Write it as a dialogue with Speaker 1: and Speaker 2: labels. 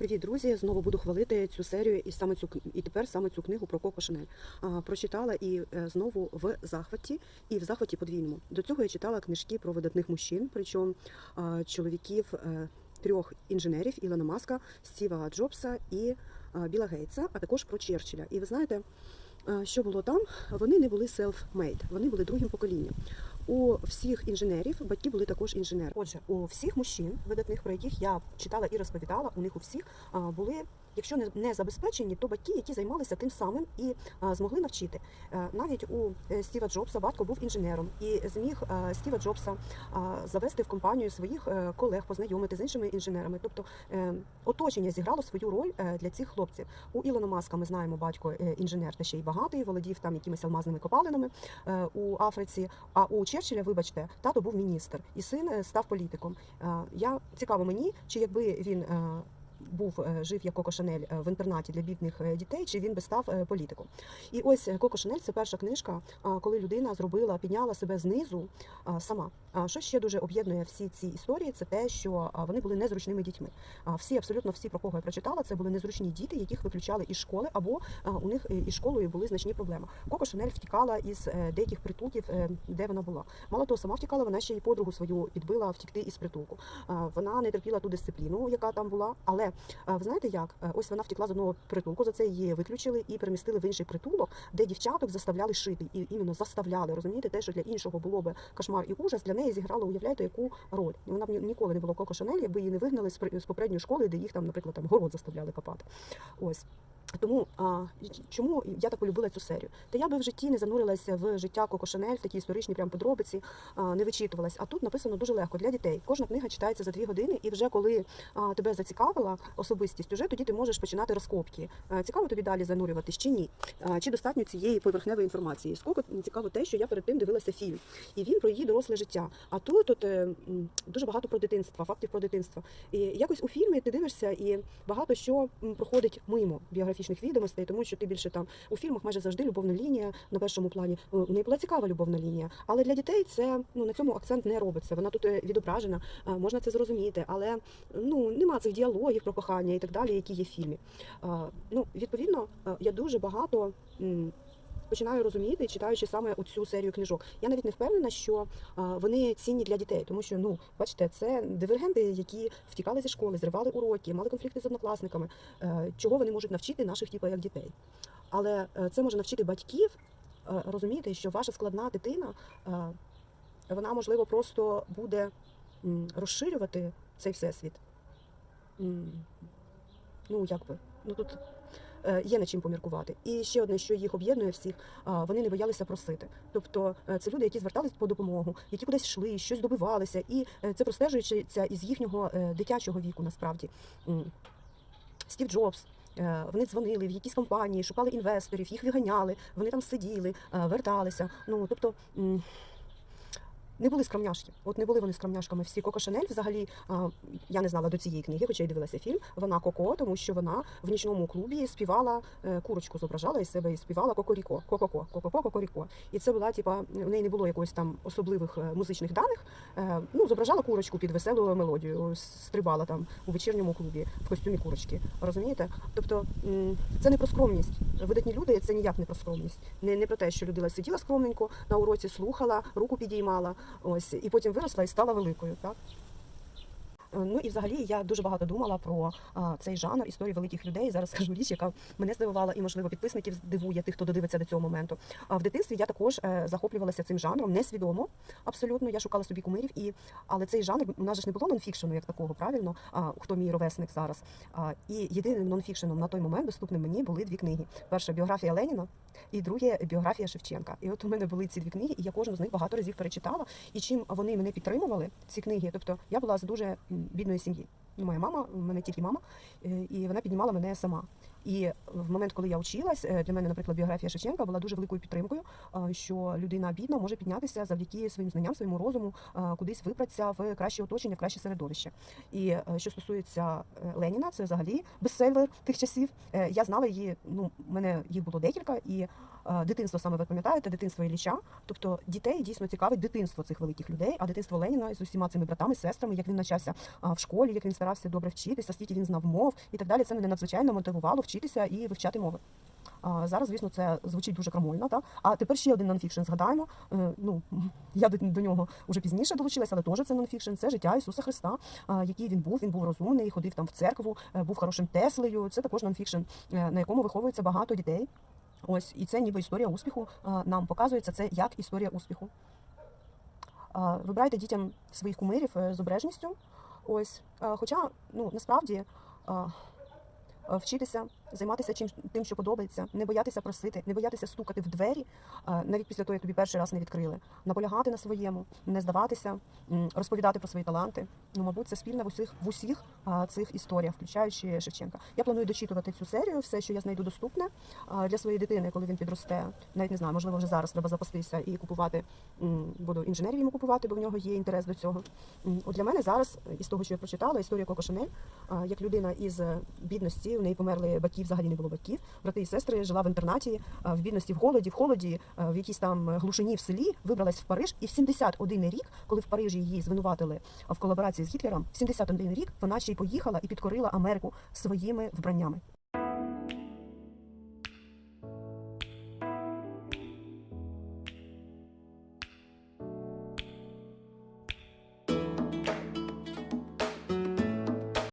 Speaker 1: Привіт, друзі! Знову буду хвалити цю серію і саме цю і тепер саме цю книгу про Коко Шанель. А, прочитала і е, знову в захваті, і в захваті подвійному. До цього я читала книжки про видатних мужчин, причому а, чоловіків е, трьох інженерів Ілона Маска, Стіва Джобса і а, Біла Гейтса, а також про Черчилля. І ви знаєте, е, що було там? Вони не були self-made, вони були другим поколінням. У всіх інженерів батьки були також інженери. Отже, у всіх мужчин, видатних, про яких я читала і розповідала, у них у всіх були, якщо не, забезпечені, то батьки, які займалися тим самим і змогли навчити. Е, Навіть у е, Стіва Джобса батько був інженером і зміг е, Стіва Джобса завести в компанію своїх колег, познайомити з іншими інженерами. Тобто оточення зіграло свою роль для цих хлопців. У Ілона Маска ми знаємо, батько інженер та ще й багатий, володів там якимись алмазними копалинами у Африці. А у Черчилля, вибачте, тато був міністр, і син став політиком. Я цікаво мені, чи якби він. Був е, жив як Коко Шанель е, в інтернаті для бідних е, дітей, чи він би став політиком. І ось Коко Шанель це перша книжка, коли людина зробила, підняла себе знизу сама. Що ще дуже об'єднує всі ці історії, це те, що вони були незручними дітьми. Всі, абсолютно всі, про кого я прочитала, це були незручні діти, яких виключали із школи, або у них е, із школою були значні проблеми. Коко Шанель втікала із е, деяких притулків, е, де вона була. Мало того, сама втікала, вона ще й подругу свою підбила втікти із притулку. Вона не терпіла ту дисципліну, яка там була. Але ви знаєте як? Ось вона втекла з одного притулку, за це її виключили і перемістили в інший притулок, де дівчаток заставляли шити. І іменно заставляли. Розумієте, те, що для іншого було би кошмар і ужас, для неї зіграла, уявляєте, яку роль. Вона б ні- ніколи не була Коко Шанель, якби її не вигнали з попередньої школи, де їх там, наприклад, там город заставляли копати. Ось. Тому а, чому я так полюбила цю серію? Та я би в житті не занурилася в життя Коко Шанель, такі історичні прям подробиці, а, не вичитувалась. А тут написано дуже легко для дітей. Кожна книга читається за дві години, і вже коли а, тебе зацікавила особистість, уже тоді ти можеш починати розкопки. А, цікаво тобі далі занурюватись чи ні? А, чи достатньо цієї поверхневої інформації? Скільки цікаво те, що я перед тим дивилася фільм, і він про її доросле життя. А тут от, е, дуже багато про дитинство, фактів про дитинство. І якось у фільмі ти дивишся, і багато що проходить мимо біографічних відомостей, тому що ти більше там у фільмах майже завжди любовна лінія на першому плані. Е, У неї була цікава любовна лінія, але для дітей це ну на цьому акцент не робиться. Вона тут е, відображена, е, можна це зрозуміти, але ну нема цих діалогів про кохання і так далі, які є в фільмі. Ну відповідно, я дуже багато. Починаю розуміти, читаючи саме цю серію книжок. Я навіть не впевнена, що вони цінні для дітей, тому що ну бачите, це дивергенти, які втікали зі школи, зривали уроки, мали конфлікти з однокласниками. Е, Чого вони можуть навчити наших типу, як дітей? Але е, це може навчити батьків е, розуміти, що ваша складна дитина, вона можливо просто буде розширювати цей всесвіт. Ну як би, ну тут є над чим поміркувати. І ще одне, що їх об'єднує всіх, вони не боялися просити. Тобто е, це люди, які звертались по допомогу, які кудись йшли, щось добивалися, і е, це простежується із їхнього е, дитячого віку, насправді. Стів Джобс. е, Вони дзвонили в якісь компанії, шукали інвесторів, їх виганяли, вони там сиділи, е, верталися. Ну тобто не були скромняшки. От не були вони скромняшками. Всі Коко Шанель взагалі я не знала до цієї книги, хоча й дивилася фільм. Вона Коко, тому що вона в нічному клубі співала е, курочку, зображала із себе і співала Кокоріко, Кококо, Кококо, Кокоріко. І це була типа в неї не було якоїсь там особливих е, музичних даних. Е, Ну, зображала курочку під веселу мелодію, стрибала там у вечірньому клубі в костюмі курочки. Розумієте? Тобто це не про скромність. Видатні люди це ніяк не про скромність. Не, не про те, що людина сиділа скромненько на уроці, слухала, руку підіймала. Ось і потім виросла і стала великою. Так ну і взагалі я дуже багато думала про а, цей жанр історії великих людей. Зараз скажу річ, яка мене здивувала, і можливо підписників здивує тих, хто додивиться до цього моменту. А в дитинстві я також е, захоплювалася цим жанром несвідомо. Абсолютно я шукала собі кумирів, і але цей жанр у нас ж не було нонфікшену як такого, правильно? А хто мій ровесник зараз? А, і єдиним нонфікшеном на той момент доступним мені були дві книги: перша біографія Леніна і друге біографія Шевченка. І от у мене були ці дві книги, і я кожну з них багато разів перечитала. І чим вони мене підтримували, ці книги, тобто я була з дуже бідної сім'ї. Моя мама, в мене тільки мама, е, і вона піднімала мене сама. І в момент, коли я вчилась, е, для мене, наприклад, біографія Шевченка була дуже великою підтримкою, е, що людина бідна може піднятися завдяки своїм знанням, своєму розуму, е, кудись вибратися в краще оточення, в краще середовище. І що стосується Леніна, це взагалі бестселер тих часів. Я знала її. Ну, мене їх було декілька, і дитинство саме ви пам'ятаєте, дитинство Ілліча. Тобто дітей дійсно цікавить дитинство цих великих людей, а дитинство Леніна з усіма цими братами, сестрами, як він навчався в школі, як він старався добре вчитися, скільки він знав мов і так далі. Це мене надзвичайно мотивувало вчитися і вивчати мови. Зараз, звісно, це звучить дуже крамольно. Так? А тепер ще один нонфікшн згадаємо. Е, Ну, я до, до нього вже пізніше долучилася, але теж це нонфікшн. Це життя Ісуса Христа, який він був. Він був розумний, ходив там в церкву, е, був хорошим Теслею. Це також нонфікшн, е, на якому виховується багато дітей. Ось і це ніби історія успіху. Нам показується це як історія успіху. А, Вибирайте дітям своїх кумирів е, з обережністю. Ось, хоча ну насправді. Вчитися, займатися чим тим, що подобається, не боятися просити, не боятися стукати в двері, навіть після того, як тобі перший раз не відкрили, наполягати на своєму, не здаватися, розповідати про свої таланти. Ну, мабуть, це спільне в усіх в усіх цих історіях, включаючи Шевченка. Я планую дочитувати цю серію, все, що я знайду доступне для своєї дитини, коли він підросте. Навіть не знаю, можливо, вже зараз треба запастися і купувати. Буду інженерів йому купувати, бо в нього є інтерес до цього. От для мене зараз, із того, що я прочитала, історія Коко Шанель, як людина із бідності, у неї померли батьки, взагалі не було батьків. Брати і сестри жила в інтернаті, в бідності, в голоді, в холоді, в якійсь там глушині в селі, вибралась в Париж, і в 71 рік, коли в Парижі її звинуватили в колаборації з Гітлером, в 71 рік вона ще й поїхала і підкорила Америку своїми вбраннями.